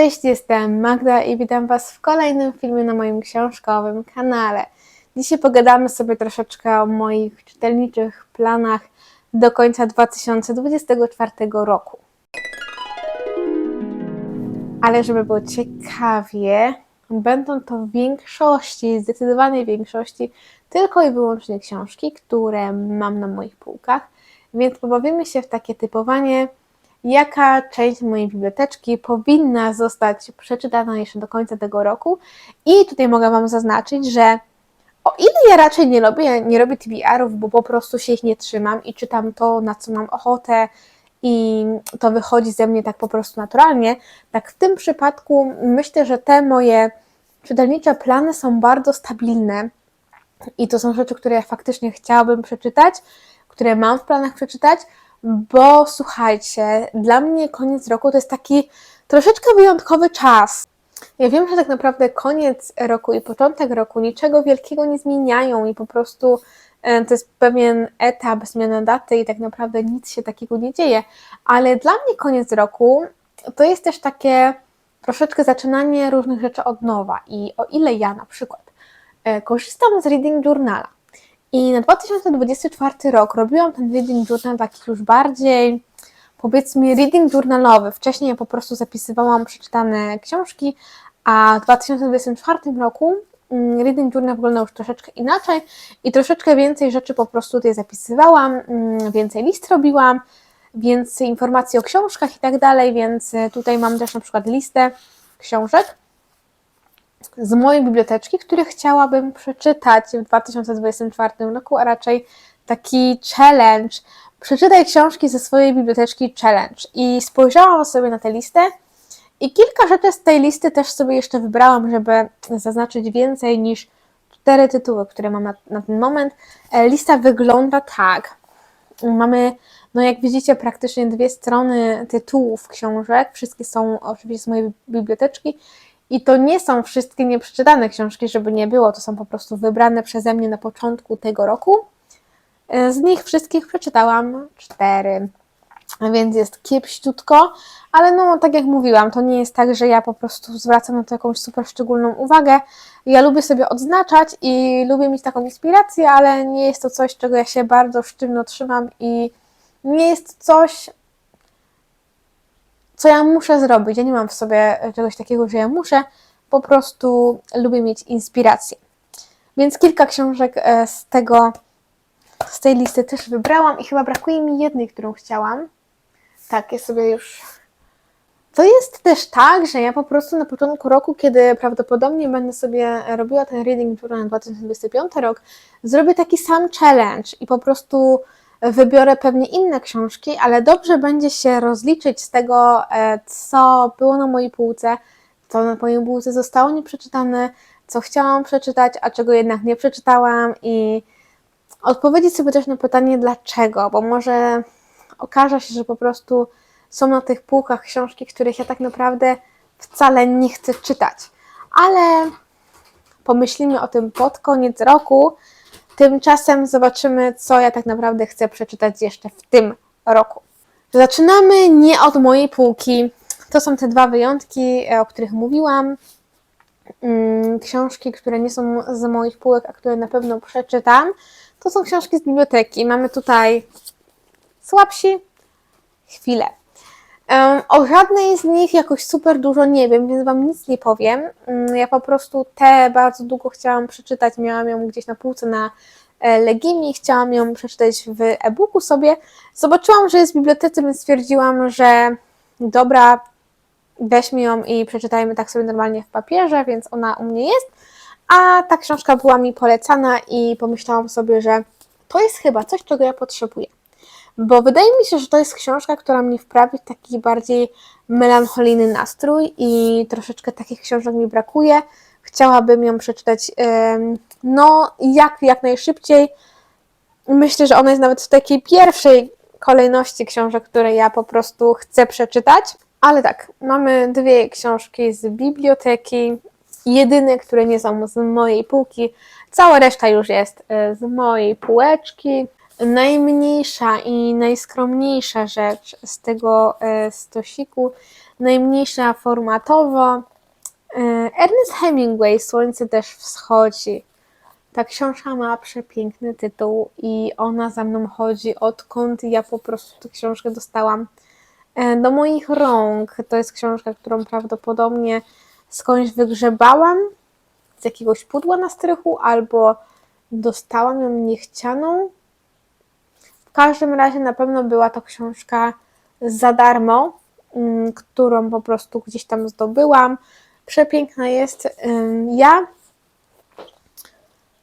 Cześć, jestem Magda i witam Was w kolejnym filmie na moim książkowym kanale. Dzisiaj pogadamy sobie troszeczkę o moich czytelniczych planach do końca 2024 roku. Ale żeby było ciekawie, będą to w większości, zdecydowanej większości, tylko i wyłącznie książki, które mam na moich półkach, więc pobawimy się w takie typowanie jaka część mojej biblioteczki powinna zostać przeczytana jeszcze do końca tego roku. I tutaj mogę Wam zaznaczyć, że o ile ja raczej nie robię, nie robię TBR-ów, bo po prostu się ich nie trzymam i czytam to, na co mam ochotę i to wychodzi ze mnie tak po prostu naturalnie, tak w tym przypadku myślę, że te moje czytelnicze plany są bardzo stabilne i to są rzeczy, które ja faktycznie chciałabym przeczytać, które mam w planach przeczytać, bo słuchajcie, dla mnie koniec roku to jest taki troszeczkę wyjątkowy czas. Ja wiem, że tak naprawdę koniec roku i początek roku niczego wielkiego nie zmieniają i po prostu e, to jest pewien etap, zmiana daty i tak naprawdę nic się takiego nie dzieje, ale dla mnie koniec roku to jest też takie troszeczkę zaczynanie różnych rzeczy od nowa i o ile ja na przykład e, korzystam z Reading Journala, i na 2024 rok robiłam ten reading journal taki już bardziej, powiedzmy, reading journalowy. Wcześniej po prostu zapisywałam przeczytane książki, a w 2024 roku mm, reading journal wyglądał już troszeczkę inaczej i troszeczkę więcej rzeczy po prostu tutaj zapisywałam, mm, więcej list robiłam, więcej informacji o książkach i tak dalej, więc tutaj mam też na przykład listę książek, z mojej biblioteczki, które chciałabym przeczytać w 2024 roku, a raczej taki challenge. Przeczytaj książki ze swojej biblioteczki challenge. I spojrzałam sobie na tę listę i kilka rzeczy z tej listy też sobie jeszcze wybrałam, żeby zaznaczyć więcej niż cztery tytuły, które mam na, na ten moment. E, lista wygląda tak. Mamy, no jak widzicie, praktycznie dwie strony tytułów książek. Wszystkie są oczywiście z mojej biblioteczki i to nie są wszystkie nieprzeczytane książki, żeby nie było, to są po prostu wybrane przeze mnie na początku tego roku. E, z nich wszystkich przeczytałam cztery, więc jest kiepściutko, ale no tak jak mówiłam, to nie jest tak, że ja po prostu zwracam na to jakąś super szczególną uwagę. Ja lubię sobie odznaczać i lubię mieć taką inspirację, ale nie jest to coś, czego ja się bardzo sztywno trzymam i nie jest coś, co ja muszę zrobić. Ja nie mam w sobie czegoś takiego, że ja muszę, po prostu lubię mieć inspirację. Więc kilka książek e, z tego, z tej listy też wybrałam i chyba brakuje mi jednej, którą chciałam. Tak, ja sobie już. To jest też tak, że ja po prostu na początku roku, kiedy prawdopodobnie będę sobie robiła ten reading na 2025 rok, zrobię taki sam challenge i po prostu wybiorę pewnie inne książki, ale dobrze będzie się rozliczyć z tego, e, co było na mojej półce, co na mojej półce zostało nieprzeczytane, co chciałam przeczytać, a czego jednak nie przeczytałam i odpowiedzieć sobie też na pytanie dlaczego, bo może okaże się, że po prostu są na tych półkach książki, których ja tak naprawdę wcale nie chcę czytać. Ale pomyślimy o tym pod koniec roku, Tymczasem zobaczymy, co ja tak naprawdę chcę przeczytać jeszcze w tym roku. Zaczynamy nie od mojej półki. To są te dwa wyjątki, e, o których mówiłam. Mm, książki, które nie są z moich półek, a które na pewno przeczytam. To są książki z biblioteki. Mamy tutaj słabsi, chwilę. O żadnej z nich jakoś super dużo nie wiem, więc Wam nic nie powiem. Mm, ja po prostu te bardzo długo chciałam przeczytać, miałam ją gdzieś na półce na e, Legimi, chciałam ją przeczytać w e-booku sobie. Zobaczyłam, że jest w bibliotece, więc stwierdziłam, że dobra, weźmy ją i przeczytajmy tak sobie normalnie w papierze, więc ona u mnie jest. A ta książka była mi polecana i pomyślałam sobie, że to jest chyba coś, czego ja potrzebuję bo wydaje mi się, że to jest książka, która mnie wprawi w taki bardziej melancholijny nastrój i troszeczkę takich książek mi brakuje. Chciałabym ją przeczytać no jak, jak najszybciej. Myślę, że ona jest nawet w takiej pierwszej kolejności książek, które ja po prostu chcę przeczytać. Ale tak, mamy dwie książki z biblioteki, jedyne, które nie są z mojej półki. Cała reszta już jest e, z mojej półeczki najmniejsza i najskromniejsza rzecz z tego e, stosiku najmniejsza formatowo. E, Ernest Hemingway, Słońce też wschodzi. Ta książka ma przepiękny tytuł i ona za mną chodzi, odkąd ja po prostu tę książkę dostałam e, do moich rąk. To jest książka, którą prawdopodobnie skądś wygrzebałam z jakiegoś pudła na strychu, albo dostałam ją niechcianą. W każdym razie na pewno była to książka za darmo, mm, którą po prostu gdzieś tam zdobyłam. Przepiękna jest. Ja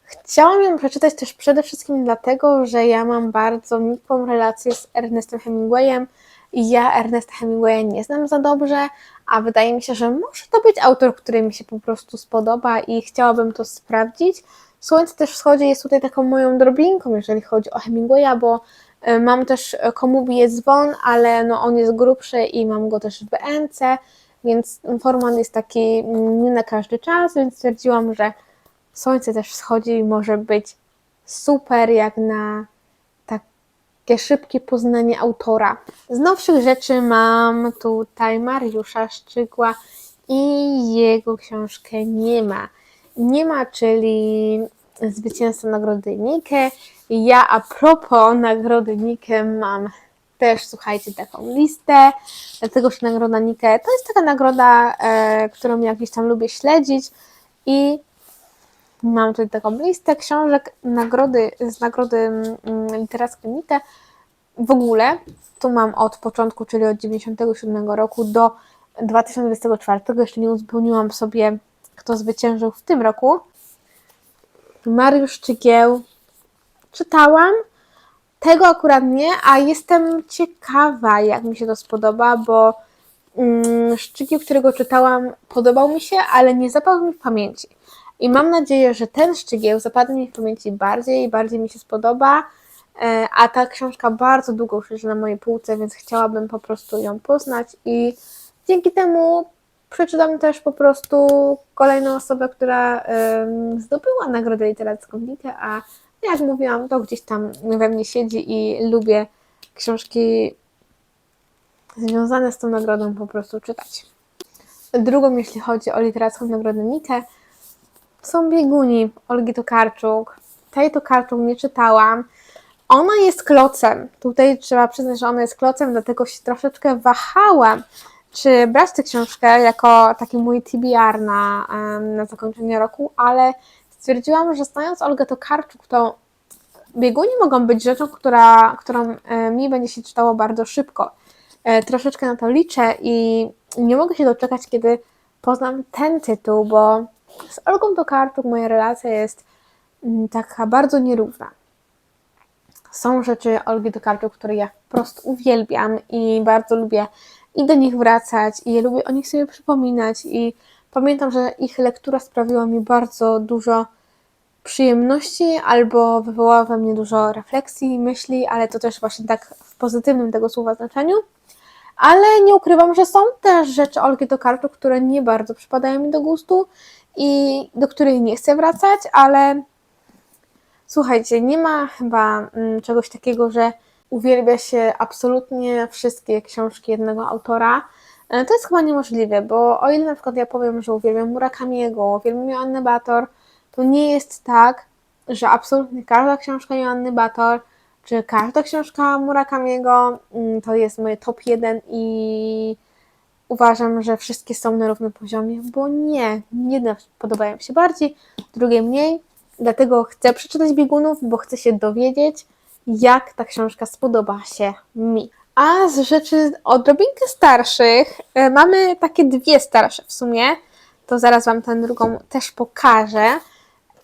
Chciałam ją przeczytać też przede wszystkim dlatego, że ja mam bardzo nikłą relację z Ernestem Hemingwayem i ja Ernesta Hemingwaya nie znam za dobrze, a wydaje mi się, że może to być autor, który mi się po prostu spodoba i chciałabym to sprawdzić. Słońce też wschodzi jest tutaj taką moją drobinką, jeżeli chodzi o Hemingwaya, bo y, mam też y, Komu bije dzwon, ale no on jest grubszy i mam go też w BNC, więc format jest taki mm, nie na każdy czas, więc stwierdziłam, że Słońce też wschodzi i może być super jak na takie szybkie poznanie autora. Z nowszych rzeczy mam tutaj Mariusza Szczygła i jego książkę Nie ma. Nie ma, czyli zwycięzca nagrody Nike. Ja a propos nagrody Nike mam też, słuchajcie, taką listę, dlatego że nagroda Nike to jest taka nagroda, e, którą ja gdzieś tam lubię śledzić i Mam tutaj taką listę książek nagrody, z nagrody mm, literackiej Nike. W ogóle tu mam od początku, czyli od 97 roku do 2024. Jeszcze nie uzupełniłam sobie, kto zwyciężył w tym roku. Mariusz Czygieł czytałam. Tego akurat nie, a jestem ciekawa, jak mi się to spodoba, bo mm, Szczygieł, którego czytałam, podobał mi się, ale nie zapadł mi w pamięci. I mam nadzieję, że ten szczygieł zapadnie mi w pamięci bardziej i bardziej mi się spodoba. E, a ta książka bardzo długo już leży na mojej półce, więc chciałabym po prostu ją poznać i dzięki temu przeczytam też po prostu kolejną osobę, która zdobyła nagrodę literacką Nike, a jak mówiłam, to gdzieś tam we mnie siedzi i lubię książki związane z tą nagrodą po prostu czytać. Drugą, jeśli chodzi o literacką nagrodę Nike, są bieguni Olgi Tokarczuk. Tej Tokarczuk nie czytałam. Ona jest klocem. Tutaj trzeba przyznać, że ona jest klocem, dlatego się troszeczkę wahałam, czy brać tę książkę jako taki mój TBR na, na zakończenie roku, ale stwierdziłam, że znając Olgę Tokarczuk, to bieguni mogą być rzeczą, która, którą e, mi będzie się czytało bardzo szybko. E, troszeczkę na to liczę i nie mogę się doczekać, kiedy poznam ten tytuł, bo z Olgą Tokarczuk moja relacja jest mm, taka bardzo nierówna. Są rzeczy Olgi Tokarczuk, które ja wprost uwielbiam i bardzo lubię i do nich wracać i lubię o nich sobie przypominać i pamiętam, że ich lektura sprawiła mi bardzo dużo przyjemności albo wywołała we mnie dużo refleksji myśli, ale to też właśnie tak w pozytywnym tego słowa znaczeniu. Ale nie ukrywam, że są też rzeczy Olgi Tokarczuk, które nie bardzo przypadają mi do gustu i do której nie chcę wracać, ale słuchajcie, nie ma chyba mm, czegoś takiego, że uwielbia się absolutnie wszystkie książki jednego autora. E, to jest chyba niemożliwe, bo o ile na przykład ja powiem, że uwielbiam Murakamiego, uwielbiam Joannę Bator, to nie jest tak, że absolutnie każda książka Joanny Bator, czy każda książka Murakamiego mm, to jest moje top 1 i uważam, że wszystkie są na równym poziomie, bo nie, jedne podobają mi się bardziej, drugie mniej, dlatego chcę przeczytać biegunów, bo chcę się dowiedzieć, jak ta książka spodoba się mi. A z rzeczy odrobinkę starszych, e, mamy takie dwie starsze w sumie, to zaraz Wam tę drugą też pokażę.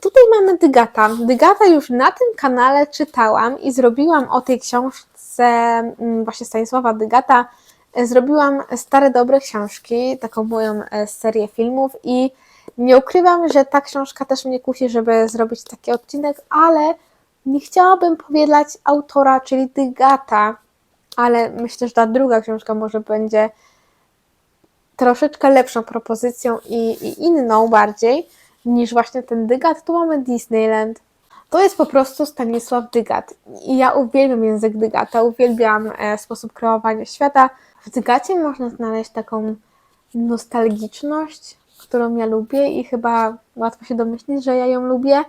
Tutaj mamy Dygata. Dygata już na tym kanale czytałam i zrobiłam o tej książce mm, właśnie Stanisława Dygata zrobiłam stare, dobre książki, taką moją e, serię filmów i nie ukrywam, że ta książka też mnie kusi, żeby zrobić taki odcinek, ale nie chciałabym powielać autora, czyli Dygata, ale myślę, że ta druga książka może będzie troszeczkę lepszą propozycją i, i inną bardziej niż właśnie ten Dygat. Tu mamy Disneyland. To jest po prostu Stanisław Dygat. I ja uwielbiam język Dygata, uwielbiam e, sposób kreowania świata. W Dygacie można znaleźć taką nostalgiczność, którą ja lubię i chyba łatwo się domyślić, że ja ją lubię.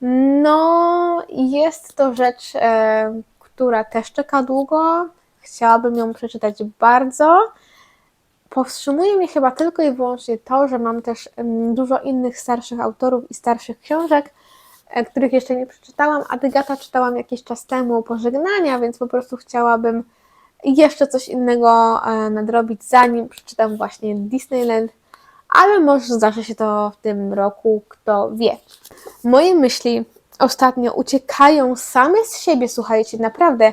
No, jest to rzecz, e, która też czeka długo. Chciałabym ją przeczytać bardzo. Powstrzymuje mnie chyba tylko i wyłącznie to, że mam też em, dużo innych starszych autorów i starszych książek, e, których jeszcze nie przeczytałam, a Dygata czytałam jakiś czas temu pożegnania, więc po prostu chciałabym jeszcze coś innego e, nadrobić, zanim przeczytam właśnie Disneyland, ale może zdarzy się to w tym roku, kto wie. Moje myśli ostatnio uciekają same z siebie, słuchajcie, naprawdę.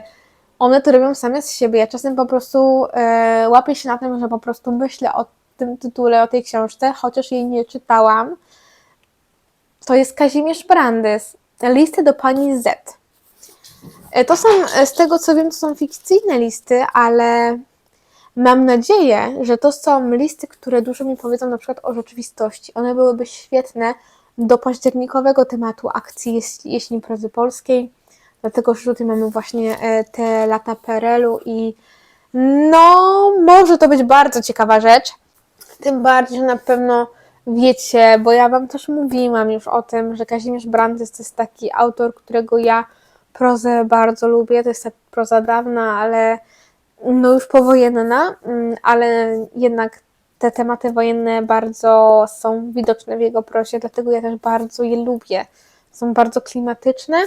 One to robią same z siebie. Ja czasem po prostu e, łapię się na tym, że po prostu myślę o tym tytule, o tej książce, chociaż jej nie czytałam. To jest Kazimierz Brandys. Listy do pani Z. E, To są, e, z tego co wiem, to są fikcyjne listy, ale mam nadzieję, że to są listy, które dużo mi powiedzą na przykład o rzeczywistości. One byłyby świetne do październikowego tematu akcji jeśli, prozy polskiej, dlatego że tutaj mamy właśnie e, te lata PRL-u i no, może to być bardzo ciekawa rzecz. Tym bardziej, że na pewno wiecie, bo ja Wam też mówiłam już o tym, że Kazimierz Brandys to jest taki autor, którego ja prozę bardzo lubię. To jest ta proza dawna, ale no już powojenna, mm, ale jednak te tematy wojenne bardzo są widoczne w jego prosie, dlatego ja też bardzo je lubię. Są bardzo klimatyczne,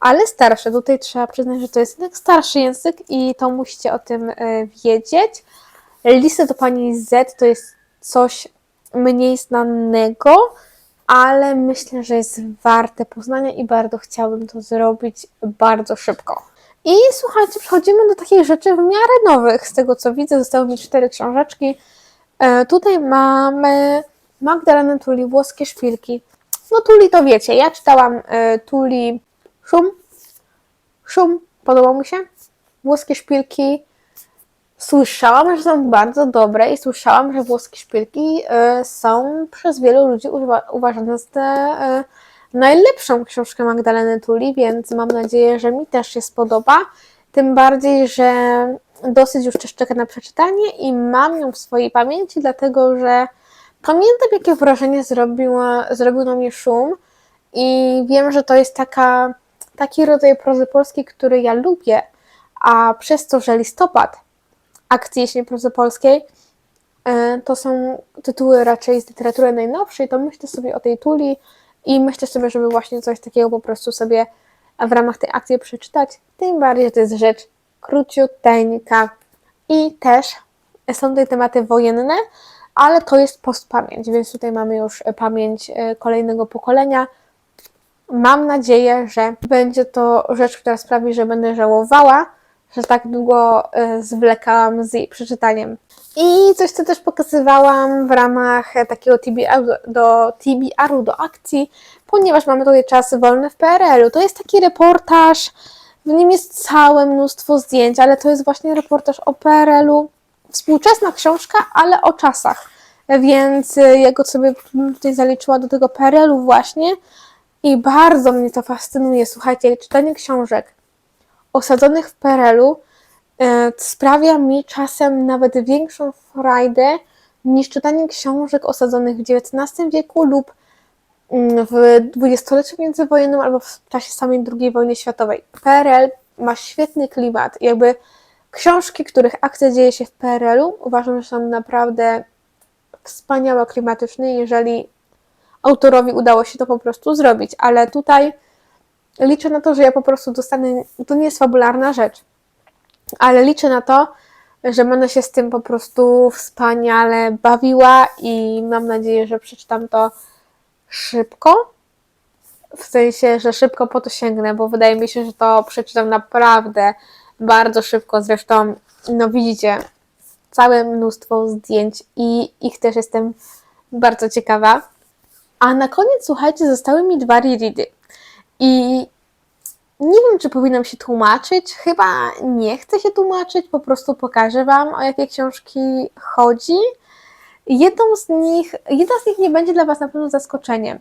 ale starsze. Tutaj trzeba przyznać, że to jest jednak starszy język i to musicie o tym e, wiedzieć. Listy do pani Z to jest coś mniej znanego, ale myślę, że jest warte poznania i bardzo chciałabym to zrobić bardzo szybko. I słuchajcie, przechodzimy do takich rzeczy w miarę nowych. Z tego co widzę, zostały mi cztery książeczki. E, tutaj mamy Magdalenę Tuli, Włoskie Szpilki. No Tuli to wiecie, ja czytałam e, Tuli Szum. Szum, podobał mi się. Włoskie Szpilki Słyszałam, że są bardzo dobre i słyszałam, że włoskie szpilki y, są przez wielu ludzi używa, uważane za y, najlepszą książkę Magdaleny Tuli, więc mam nadzieję, że mi też się spodoba. Tym bardziej, że dosyć już też czeka na przeczytanie i mam ją w swojej pamięci, dlatego że pamiętam, jakie wrażenie zrobiła, zrobił na mnie szum i wiem, że to jest taka, taki rodzaj prozy polskiej, który ja lubię, a przez to, że listopad akcji jeśli prozy polskiej, e, to są tytuły raczej z literatury najnowszej, to myślę sobie o tej Tuli i myślę sobie, żeby właśnie coś takiego po prostu sobie w ramach tej akcji przeczytać. Tym bardziej, że to jest rzecz króciuteńka i też są tutaj tematy wojenne, ale to jest postpamięć, więc tutaj mamy już pamięć e, kolejnego pokolenia. Mam nadzieję, że będzie to rzecz, która sprawi, że będę żałowała, że tak długo e, zwlekałam z jej przeczytaniem. I coś, co też pokazywałam w ramach takiego TBR do, TBR-u do akcji, ponieważ mamy tutaj czasy wolne w PRL-u. To jest taki reportaż, w nim jest całe mnóstwo zdjęć, ale to jest właśnie reportaż o PRL-u. Współczesna książka, ale o czasach. Więc e, ja go sobie tutaj zaliczyła do tego PRL-u właśnie i bardzo mnie to fascynuje. Słuchajcie, czytanie książek osadzonych w PRL-u e, sprawia mi czasem nawet większą frajdę niż czytanie książek osadzonych w XIX wieku lub mm, w dwudziestoleciu międzywojennym albo w czasie samej II wojny światowej. PRL ma świetny klimat. Jakby książki, których akcja dzieje się w PRL-u, uważam, że są naprawdę wspaniałe klimatyczne, jeżeli autorowi udało się to po prostu zrobić. Ale tutaj liczę na to, że ja po prostu dostanę. To nie jest fabularna rzecz, ale liczę na to, że będę się z tym po prostu wspaniale bawiła i mam nadzieję, że przeczytam to szybko. W sensie, że szybko po to sięgnę, bo wydaje mi się, że to przeczytam naprawdę bardzo szybko. Zresztą, no widzicie, całe mnóstwo zdjęć i ich też jestem bardzo ciekawa. A na koniec, słuchajcie, zostały mi dwa reready. I nie wiem, czy powinnam się tłumaczyć. Chyba nie chcę się tłumaczyć, po prostu pokażę Wam, o jakie książki chodzi. Jedną z nich, jedna z nich nie będzie dla Was na pewno zaskoczeniem.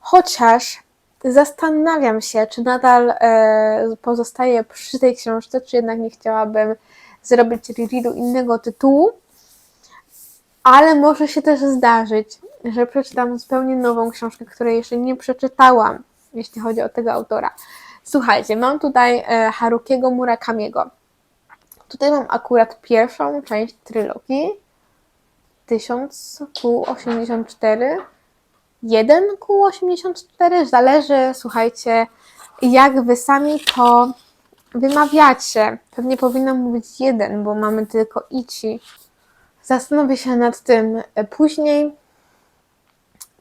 Chociaż zastanawiam się, czy nadal e, pozostaję przy tej książce, czy jednak nie chciałabym zrobić rereadu innego tytułu. Ale może się też zdarzyć, że przeczytam zupełnie nową książkę, której jeszcze nie przeczytałam, jeśli chodzi o tego autora. Słuchajcie, mam tutaj e, Harukiego Murakamiego. Tutaj mam akurat pierwszą część trylogii 1000Q84 1 Q84 zależy, słuchajcie, jak wy sami to wymawiacie. Pewnie powinnam mówić jeden, bo mamy tylko ici. Zastanowię się nad tym później.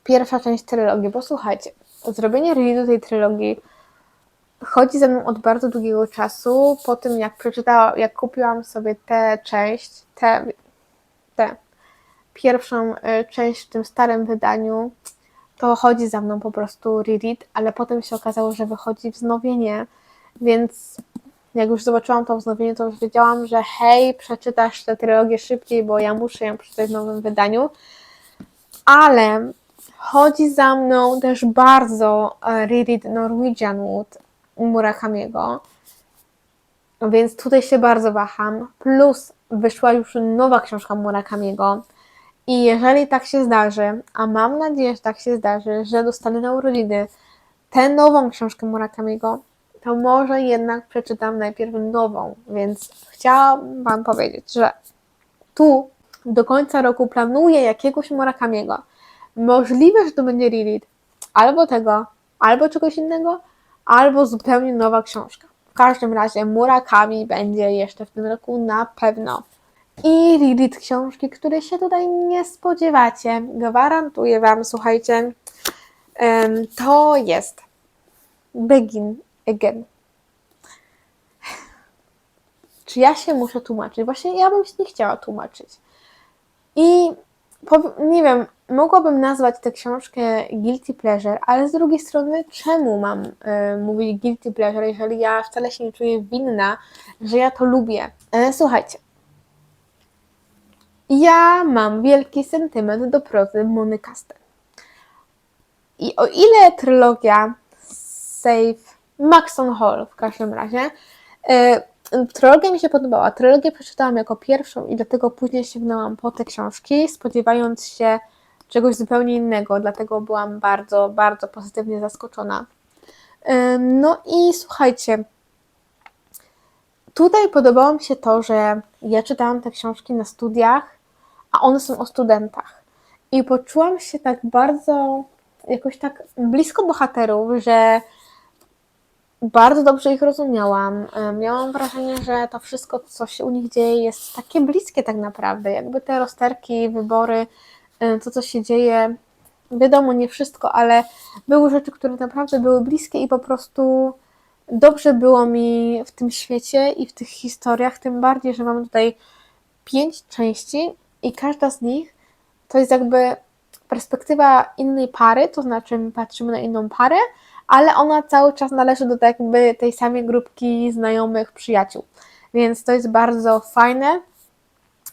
Pierwsza część trylogii, bo słuchajcie, zrobienie readu tej trylogii chodzi ze mną od bardzo długiego czasu. Po tym, jak przeczytałam, jak kupiłam sobie tę część, tę, tę pierwszą y, część w tym starym wydaniu, to chodzi za mną po prostu reread, ale potem się okazało, że wychodzi wznowienie, więc jak już zobaczyłam to wznowienie, to już wiedziałam, że hej, przeczytasz tę trylogię szybciej, bo ja muszę ją przeczytać w nowym wydaniu. Ale chodzi za mną też bardzo e, reread Norwegian Wood Murakamiego, więc tutaj się bardzo waham. Plus wyszła już nowa książka Murakamiego, i jeżeli tak się zdarzy, a mam nadzieję, że tak się zdarzy, że dostanę na urodziny tę nową książkę Murakamiego, to może jednak przeczytam najpierw nową, więc chciałam Wam powiedzieć, że tu do końca roku planuję jakiegoś Murakamiego. Możliwe, że to będzie reread albo tego, albo czegoś innego, albo zupełnie nowa książka. W każdym razie Murakami będzie jeszcze w tym roku na pewno i reread książki, której się tutaj nie spodziewacie. Gwarantuję Wam, słuchajcie, to jest Begin Again. Czy ja się muszę tłumaczyć? Właśnie ja bym się nie chciała tłumaczyć. I nie wiem, mogłabym nazwać tę książkę Guilty Pleasure, ale z drugiej strony, czemu mam y, mówić Guilty Pleasure, jeżeli ja wcale się nie czuję winna, że ja to lubię? E, słuchajcie, ja mam wielki sentyment do prozy Mony Caster. I o ile trylogia Save Maxon Hall w każdym razie, yy, trylogia mi się podobała. Trylogię przeczytałam jako pierwszą i dlatego później sięgnęłam po te książki, spodziewając się czegoś zupełnie innego, dlatego byłam bardzo, bardzo pozytywnie zaskoczona. Yy, no i słuchajcie, tutaj podobało mi się to, że ja czytałam te książki na studiach a one są o studentach. I poczułam się tak bardzo, jakoś tak blisko bohaterów, że bardzo dobrze ich rozumiałam. Miałam wrażenie, że to wszystko, co się u nich dzieje, jest takie bliskie tak naprawdę. Jakby te rozterki, wybory, to, co się dzieje, wiadomo, nie wszystko, ale były rzeczy, które naprawdę były bliskie i po prostu dobrze było mi w tym świecie i w tych historiach, tym bardziej, że mam tutaj pięć części i każda z nich to jest jakby perspektywa innej pary, to znaczy my patrzymy na inną parę, ale ona cały czas należy do jakby tej samej grupki znajomych, przyjaciół. Więc to jest bardzo fajne,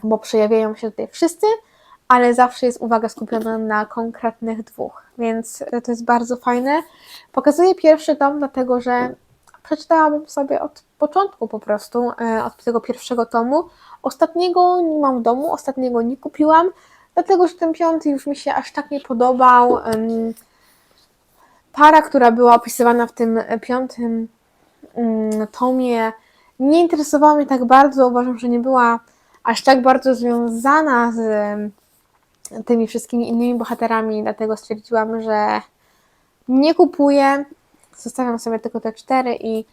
bo przejawiają się tutaj wszyscy, ale zawsze jest uwaga skupiona na konkretnych dwóch, więc to jest bardzo fajne. Pokazuję pierwszy tom, dlatego że przeczytałabym sobie od początku po prostu, e, od tego pierwszego tomu. Ostatniego nie mam w domu, ostatniego nie kupiłam, dlatego że ten piąty już mi się aż tak nie podobał. Para, która była opisywana w tym piątym mm, tomie, nie interesowała mnie tak bardzo. Uważam, że nie była aż tak bardzo związana z tymi wszystkimi innymi bohaterami, dlatego stwierdziłam, że nie kupuję. Zostawiam sobie tylko te cztery i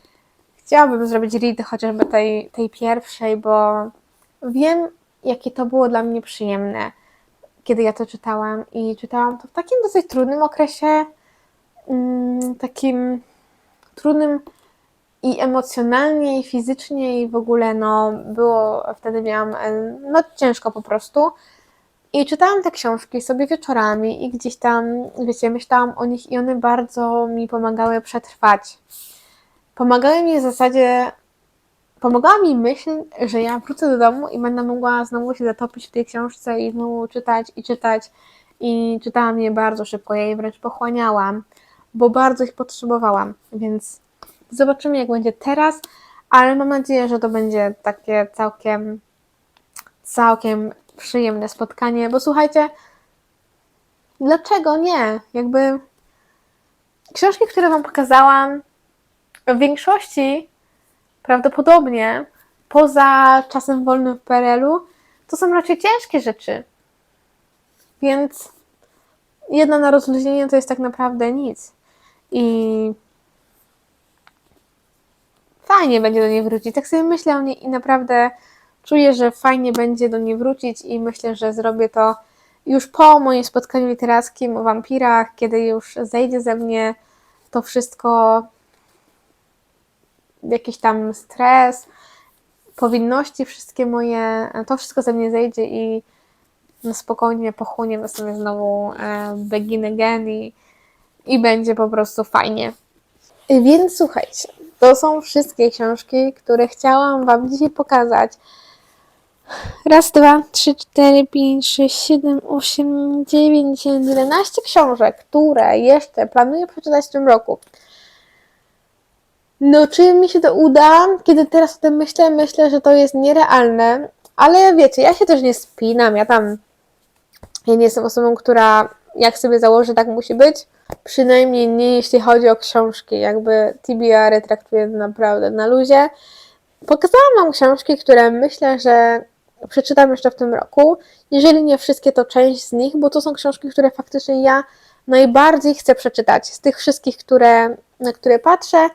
chciałabym zrobić read chociażby tej, tej pierwszej, bo wiem, jakie to było dla mnie przyjemne, kiedy ja to czytałam. I czytałam to w takim dosyć trudnym okresie, mm, takim trudnym i emocjonalnie, i fizycznie, i w ogóle, no, było, wtedy miałam, no, ciężko po prostu. I czytałam te książki sobie wieczorami i gdzieś tam, wiecie, myślałam o nich i one bardzo mi pomagały przetrwać. Pomagały mi w zasadzie pomogła mi myśl, że ja wrócę do domu i będę mogła znowu się zatopić w tej książce i znowu czytać i czytać. I czytałam je bardzo szybko, ja je wręcz pochłaniałam. bo bardzo ich potrzebowałam, więc zobaczymy jak będzie teraz, ale mam nadzieję, że to będzie takie całkiem, całkiem przyjemne spotkanie, bo słuchajcie, dlaczego nie? Jakby książki, które Wam pokazałam, w większości prawdopodobnie poza czasem wolnym w PRL-u to są raczej ciężkie rzeczy. Więc jedna na rozluźnienie to jest tak naprawdę nic. I fajnie będzie do niej wrócić. Tak sobie myślę o niej i naprawdę czuję, że fajnie będzie do niej wrócić i myślę, że zrobię to już po moim spotkaniu literackim o wampirach, kiedy już zejdzie ze mnie to wszystko, jakiś tam stres, powinności, wszystkie moje, to wszystko ze mnie zejdzie i no spokojnie pochłoniemy sobie znowu e, Begin Again i, i będzie po prostu fajnie. Więc słuchajcie, to są wszystkie książki, które chciałam Wam dzisiaj pokazać. Raz, dwa, trzy, cztery, pięć, sześć, siedem, osiem, dziewięć, dziesięć, jedenaście książek, które jeszcze planuję przeczytać w tym roku. No, czy mi się to uda? Kiedy teraz o tym myślę, myślę, że to jest nierealne, ale wiecie, ja się też nie spinam, ja tam, ja nie jestem osobą, która jak sobie założy, tak musi być. Przynajmniej nie jeśli chodzi o książki, jakby TBR traktuję naprawdę na luzie. Pokazałam Wam książki, które myślę, że przeczytam jeszcze w tym roku. Jeżeli nie wszystkie, to część z nich, bo to są książki, które faktycznie ja najbardziej chcę przeczytać. Z tych wszystkich, które, na które patrzę,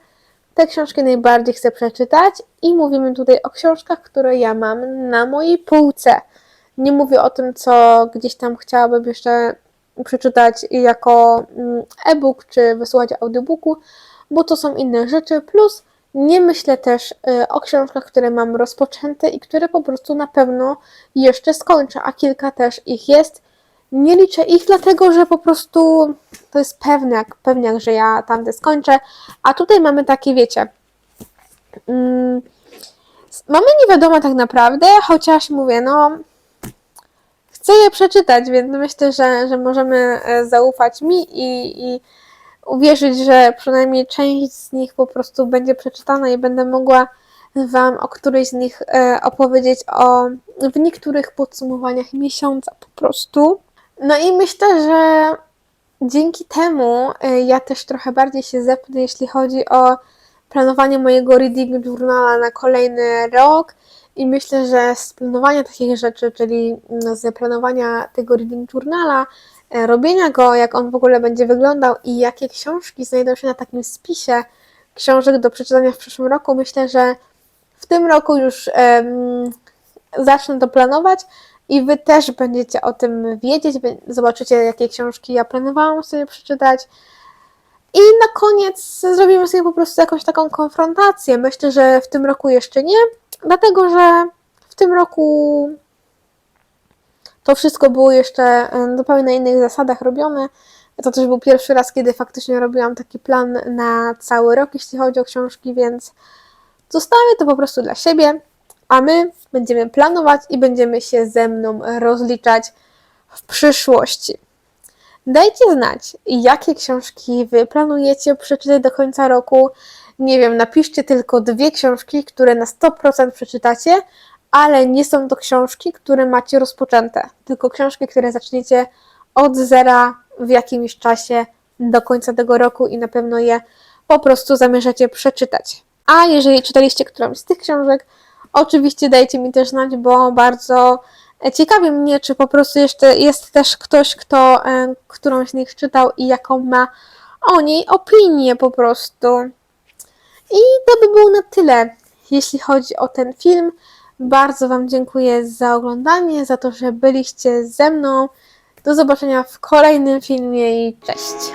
te książki najbardziej chcę przeczytać i mówimy tutaj o książkach, które ja mam na mojej półce. Nie mówię o tym, co gdzieś tam chciałabym jeszcze przeczytać jako mm, e-book czy wysłuchać audiobooku, bo to są inne rzeczy. Plus nie myślę też y, o książkach, które mam rozpoczęte i które po prostu na pewno jeszcze skończę, a kilka też ich jest. Nie liczę ich, dlatego że po prostu to jest pewniak, pewniak, że ja tamte skończę. A tutaj mamy takie, wiecie, mm, mamy nie wiadomo tak naprawdę, chociaż mówię, no chcę je przeczytać, więc myślę, że, że możemy e, zaufać mi i, i uwierzyć, że przynajmniej część z nich po prostu będzie przeczytana i będę mogła Wam o którejś z nich e, opowiedzieć o, w niektórych podsumowaniach miesiąca po prostu. No i myślę, że dzięki temu e, ja też trochę bardziej się zepnę, jeśli chodzi o planowanie mojego reading journala na kolejny rok i myślę, że z planowania takich rzeczy, czyli mm, z planowania tego reading journala, robienia go, jak on w ogóle będzie wyglądał i jakie książki znajdą się na takim spisie książek do przeczytania w przyszłym roku, myślę, że w tym roku już um, zacznę to planować i Wy też będziecie o tym wiedzieć, zobaczycie jakie książki ja planowałam sobie przeczytać. I na koniec zrobimy sobie po prostu jakąś taką konfrontację. Myślę, że w tym roku jeszcze nie, dlatego że w tym roku to wszystko było jeszcze zupełnie na innych zasadach robione. To też był pierwszy raz, kiedy faktycznie robiłam taki plan na cały rok, jeśli chodzi o książki, więc zostawię to po prostu dla siebie, a my będziemy planować i będziemy się ze mną rozliczać w przyszłości. Dajcie znać, jakie książki Wy planujecie przeczytać do końca roku. Nie wiem, napiszcie tylko dwie książki, które na 100% przeczytacie, ale nie są to książki, które macie rozpoczęte, tylko książki, które zaczniecie od zera w jakimś czasie do końca tego roku i na pewno je po prostu zamierzacie przeczytać. A jeżeli czytaliście którąś z tych książek, oczywiście dajcie mi też znać, bo bardzo ciekawi mnie, czy po prostu jeszcze jest też ktoś, kto e, którąś z nich czytał i jaką ma o niej opinię po prostu. I to by było na tyle, jeśli chodzi o ten film. Bardzo Wam dziękuję za oglądanie, za to, że byliście ze mną. Do zobaczenia w kolejnym filmie i cześć!